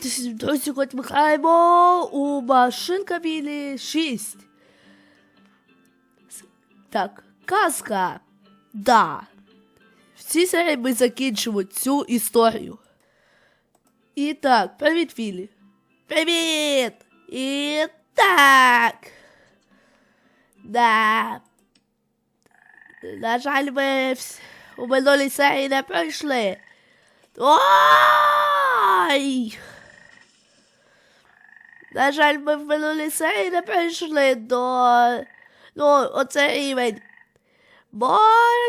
Привіт, друзі, хоч Михайло у машинка білі 6. Так, казка. Да. В цій серії ми закінчимо цю історію. І так, привіт, Віллі. Привіт! І так. Да. На жаль, ми у минулій серії не пройшли. Ой! На жаль, ми в минулій серії не прийшли до. Ну, оце рівень. Бо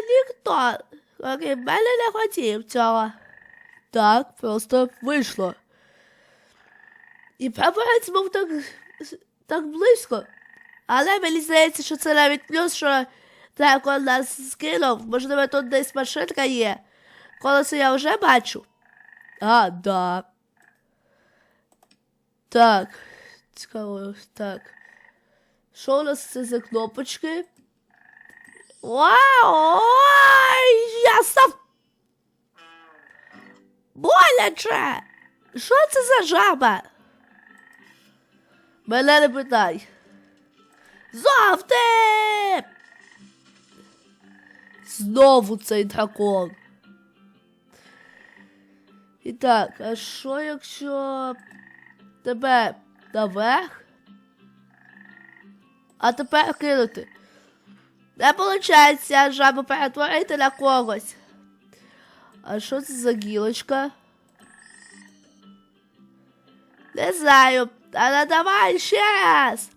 ніхто, окрім мене, не хотів цього. Так, просто вийшло. І прапорець був так, так близько. Але мені здається, що це навіть плюс, що так он нас скинув. Можливо, тут десь машинка є. Колесо я вже бачу. А, да. Так. Цікаво, так. Що у нас це за кнопочки? Вау! Ой, я став. Боляче! Що це за жаба? Мене не питай. Зовте! Знову цей дракон. І так, а що якщо тебе наверх? А тепер кинути? Не виходить жабу перетворити на когось. А що це за гілочка? Не знаю, але давай ще раз.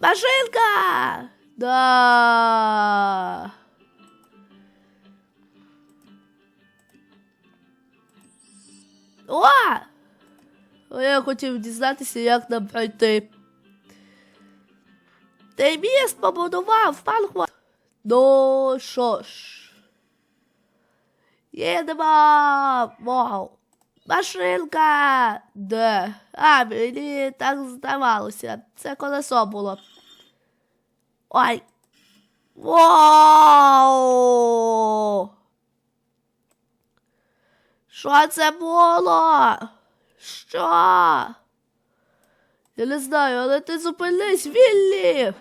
Машинка! Да. О! Я хотів дізнатися, як нам пройти. Ти міст побудував, пан Хва. Ну що ж. Їдемо! Вау! Машинка! Де? А, мені так здавалося. Це колесо було. Ой! Вау! Що це було? Що? Я не знаю, але ти зупинись, Віллі!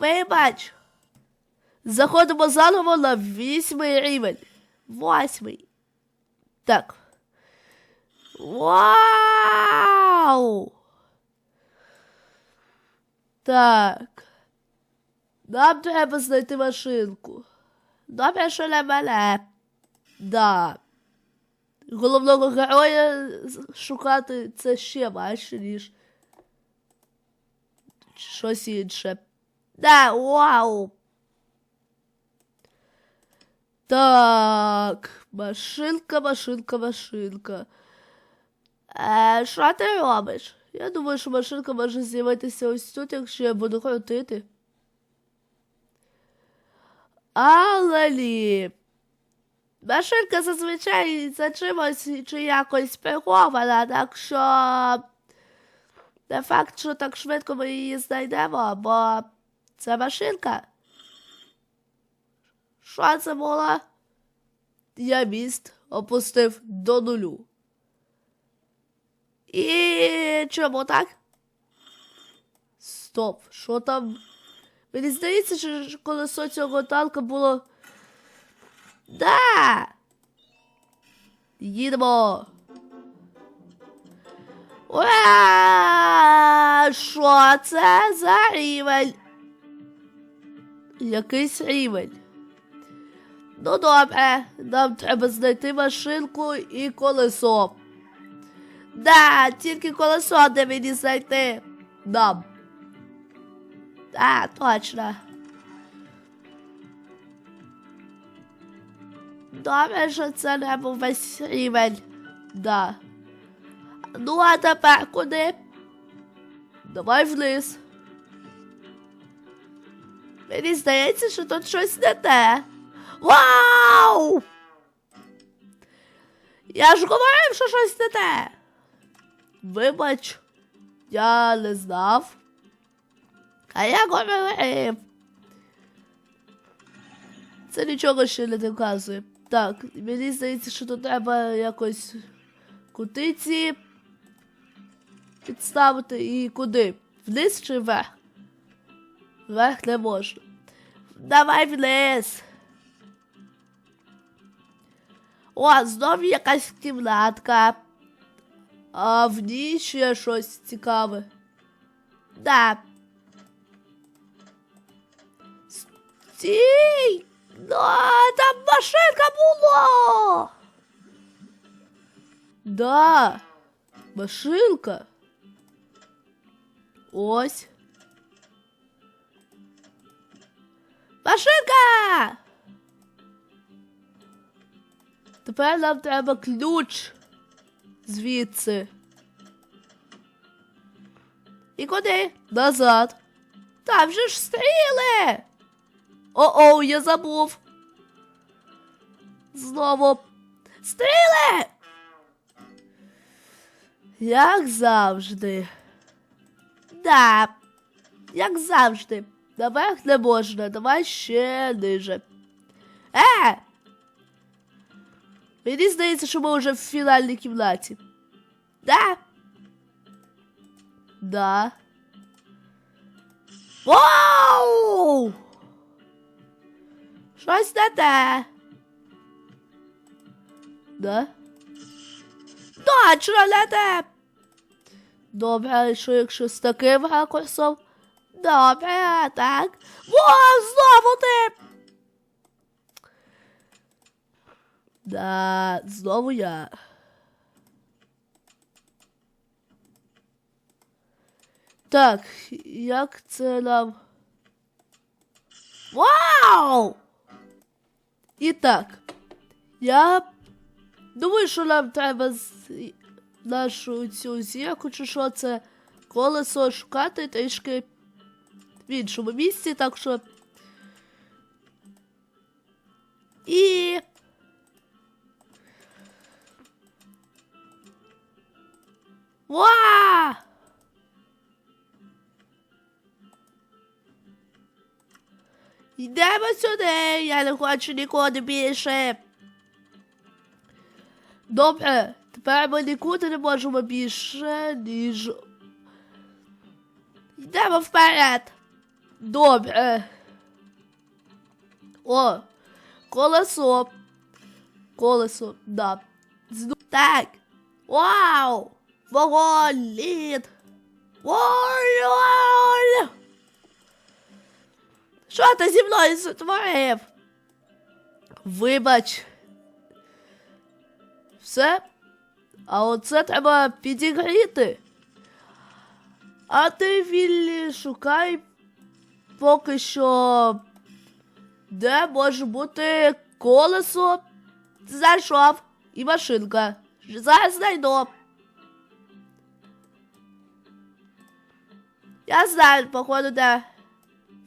Вибач! Заходимо заново на вісьмий рівень. Восьмий. Так. Вау! Так. Нам треба знайти машинку. Добре, що не мене. Да. Головного героя шукати це ще важче, ніж щось інше. Да, вау. Так, машинка, машинка, машинка. Е, що ти робиш? Я думаю, що машинка може з'явитися ось тут, якщо я буду крутити. Але ні. Машинка зазвичай за чимось чи якось прихована, так що не факт, що так швидко ми її знайдемо, бо це машинка. Що це було? Я міст опустив до нулю. І чому так? Стоп, що там? Мені здається, що колесо цього танка було. Да! Їдемо. Ура! Що це за рівень? Якийсь рівень. Ну добре, нам треба знайти машинку і колесо. Да, тільки колесо де мені знайти. Нам. Да, точно. Добре, що це не був весь рівень. Да. Ну, а тепер куди? Давай вниз. Мені здається, що тут щось не те. Вау! Я ж говорив, що щось не те. Вибач, я не знав. А я говорив. Це нічого ще не доказує. Так, мені здається, що тут треба якось Куди ці підставити і куди? Вниз чи вверх? Вверх не можна. Давай вниз. О, знов якась кімнатка. А в ній ще щось цікаве. Да. Стій! Да, там машинка була! Да, машинка. Ось. Машинка! Тепер нам треба ключ звідси. І куди? Назад. Там же ж стріли. О-оу, я забув. Знову. Стріли! Як завжди. Да. Як завжди. Наверх не можна, давай ще ниже. Е! Мені здається, що ми вже в фінальній кімнаті. Да? Да. Вау! Щось не те. Да? Точно не те. Добре, що якщо з таким ракурсом? Добре, так. Вау, знову ти! Да, знову я. Так, як це нам. Вау! І так. Я думаю, що нам треба з нашу цю зірку, чи що це колесо шукати трішки в іншому місці, так що. І. Ва! Йдемо сюди, я не хочу нікуди більше. Добре, тепер ми нікуди не можемо більше, ніж. Йдемо вперед. Добре. О, колесо. Колесо, да. Так. Вау! Вогонь, лід. Що ти зі мною сотворив? Вибач. Все? А оце треба підігріти. А ти, Віллі, шукай поки що. Де може бути колесо? Знайшов. І машинка. Зараз знайду. Я знаю, походу, де.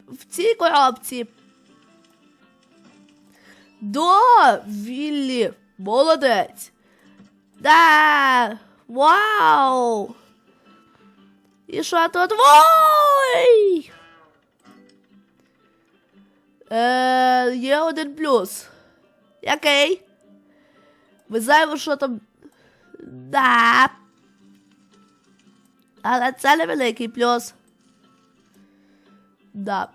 В цій коробці. До Віллі. Молодець. Да. Вау. І що тут? Ой! Е, є один плюс. Який? Ми знаємо, що там. Да. Але це невеликий плюс. Да.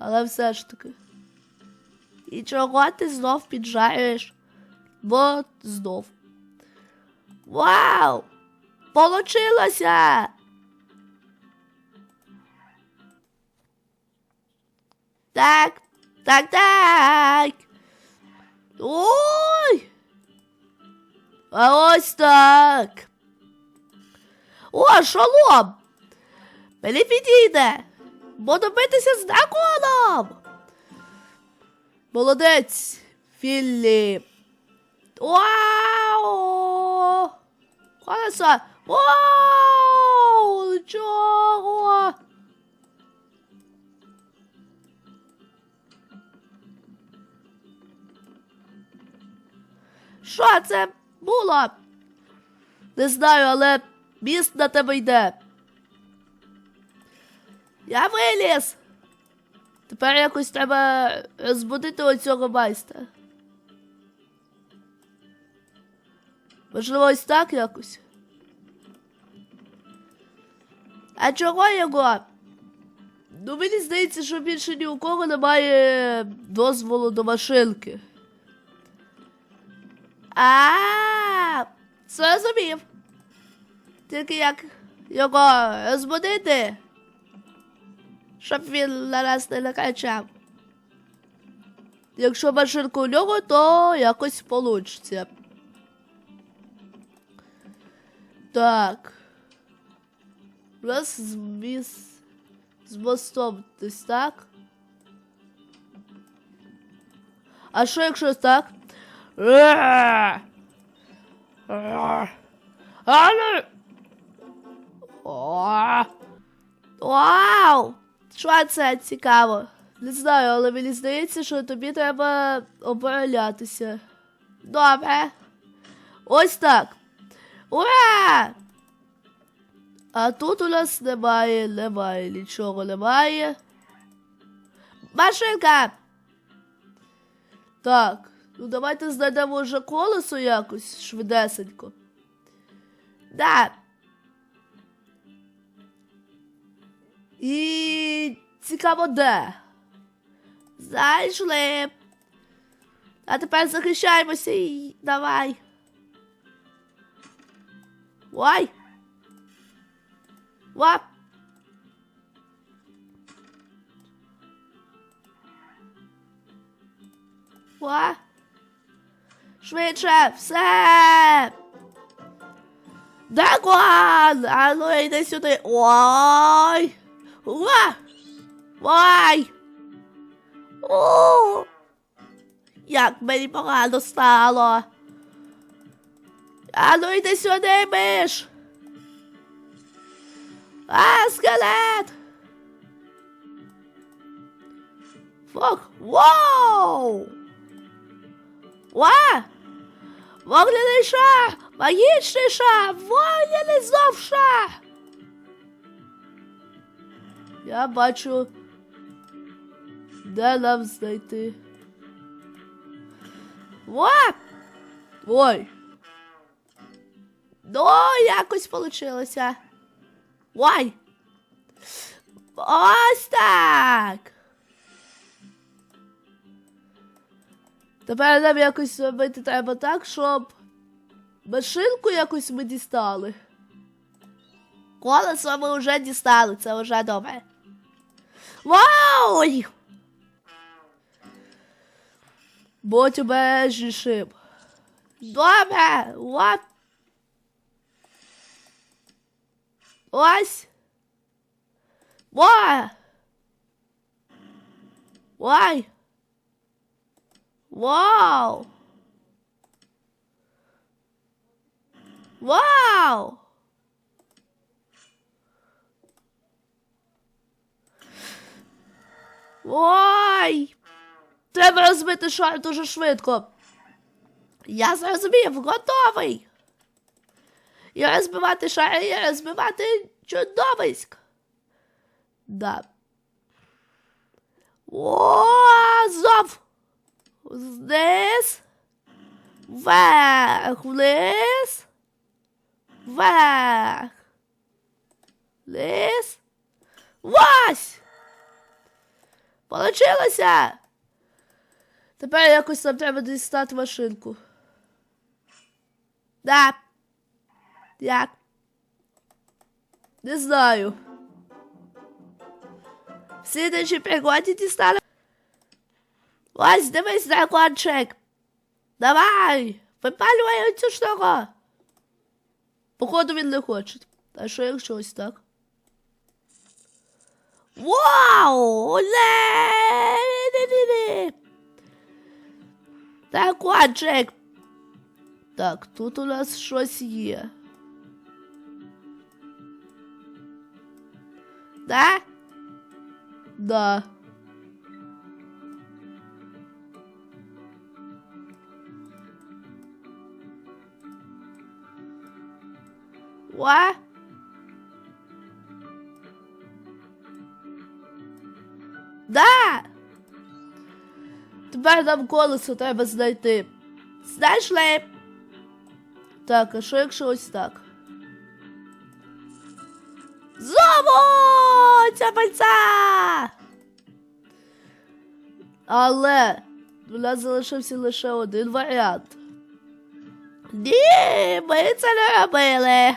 Але все ж таки. І чого ти знов піджарюєш? Бо знов. Вау! Получилося! Так, так, так. Ой! А ось так. О, шолом! Мені підійде. Буду битися з драконом. Молодець, Філлі. Вау! Колесо! Вау! Чого? Що це було? Не знаю, але міст на тебе йде. Я виліз. Тепер якось треба розбудити оцього майстра. Можливо, ось так якось. А чого його? Ну, мені здається, що більше ні у кого немає дозволу до машинки. А, зрозумів. Тільки як його розбудити, щоб він на нас не накачав. Якщо машинка у нього, то якось получиться. Так. У нас з міс... з мостом десь так. А що якщо так? Але... О! Вау! Що це цікаво? Не знаю, але мені здається, що тобі треба оборонятися. Добре. Ось так. Ура! А тут у нас немає, немає, нічого немає. Машинка! Так, ну давайте знайдемо вже колесо якось швидесенько. Да. І цікаво де. Зайшли. А тепер захищаємося і давай. Ой. Вап. Ва. Швидше, все. Декуан! А ну йди сюди. Ой. Ва. Ой. О. Як мені погано стало. А ну йди сюди, миш. А, скелет! Фок! Воу! Ва! Вогняний шар! Магічний шар! Вогняний знов шар! Я бачу, де нам знайти. Ва! Ой! Ну, якось получилося. Ой! Ось так! Тепер нам якось зробити треба так, щоб машинку якось ми дістали. Колесо ми вже дістали, це вже добре. Вау! Будь обережнішим. Добре! Оп! Ось. Ой. Ой. Вау. Вау. Ой. Треба розбити шар дуже швидко. Я зрозумів, готовий. І розбивати шари, і розбивати чудовиськ. Да. О, зов. Вниз. Вверх, вниз. Вверх. Вниз. Вась! Получилося! Тепер якось нам треба дістати машинку. Да. Як? Не знаю. Всі інші пригоді дістали. Ось дивись дракончик. Давай, випалюй цю штуку. Походу він не хоче. А що якщо ось так? Вау! Ле-ле-ле-ле! Дракончик. Так, тут у нас щось є. Да? Да. What? Да. Тепер нам колесо треба знайти. Знайшли. Так, а що якщо ось так? Знову! Ця пальця! Але у нас залишився лише один варіант. Ні, ми це не робили.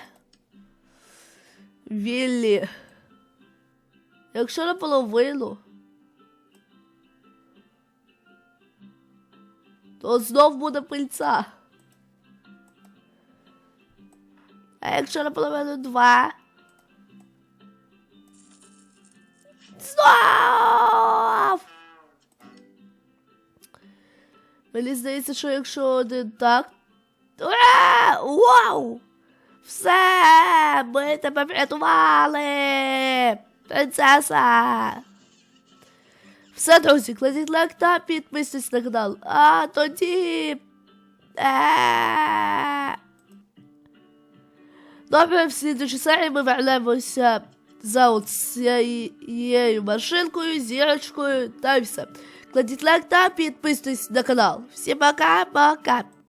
Віллі. Якщо наполовину, то знов буде пильця. А якщо наполовину два. Знов! Мені здається, що якщо один так. Ура! Вау! Все! Ми тебе врятували! Принцеса! Все, друзі, кладіть лайк та підписуйтесь на канал. А тоді. Е. Добре, в слідчій серії ми вернемося за от цією машинкою, зірочкою та й все. Кладіть лайк та підписуйтесь на канал. Всім пока-пока!